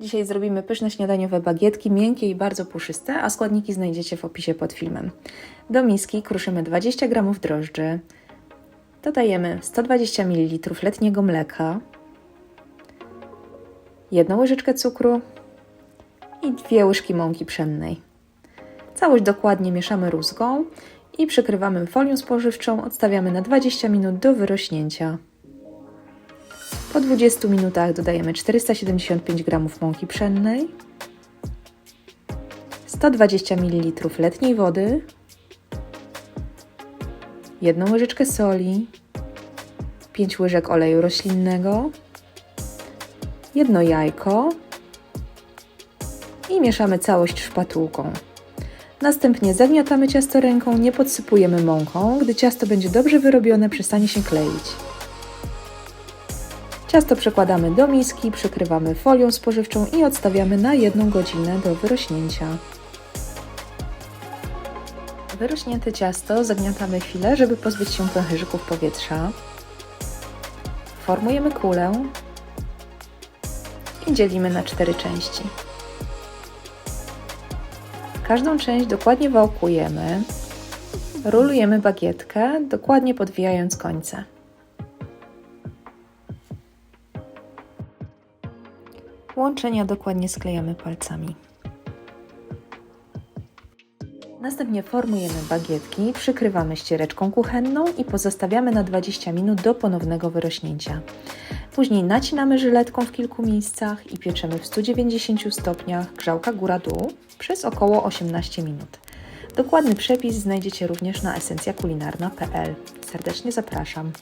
Dzisiaj zrobimy pyszne śniadaniowe bagietki, miękkie i bardzo puszyste, a składniki znajdziecie w opisie pod filmem. Do miski kruszymy 20 g drożdży, dodajemy 120 ml letniego mleka, jedną łyżeczkę cukru i dwie łyżki mąki pszennej. Całość dokładnie mieszamy rózgą i przykrywamy folią spożywczą, odstawiamy na 20 minut do wyrośnięcia. Po 20 minutach dodajemy 475 g mąki pszennej, 120 ml letniej wody, jedną łyżeczkę soli, 5 łyżek oleju roślinnego, jedno jajko i mieszamy całość szpatułką. Następnie zagniatamy ciasto ręką, nie podsypujemy mąką. Gdy ciasto będzie dobrze wyrobione, przestanie się kleić. Ciasto przekładamy do miski, przykrywamy folią spożywczą i odstawiamy na jedną godzinę do wyrośnięcia. Wyrośnięte ciasto zagniatamy chwilę, żeby pozbyć się pęcherzyków powietrza. Formujemy kulę i dzielimy na cztery części. Każdą część dokładnie wałkujemy, rolujemy bagietkę, dokładnie podwijając końce. Łączenia dokładnie sklejamy palcami. Następnie formujemy bagietki, przykrywamy ściereczką kuchenną i pozostawiamy na 20 minut do ponownego wyrośnięcia. Później nacinamy żyletką w kilku miejscach i pieczemy w 190 stopniach grzałka góra-dół przez około 18 minut. Dokładny przepis znajdziecie również na esencjakulinarna.pl. Serdecznie zapraszam.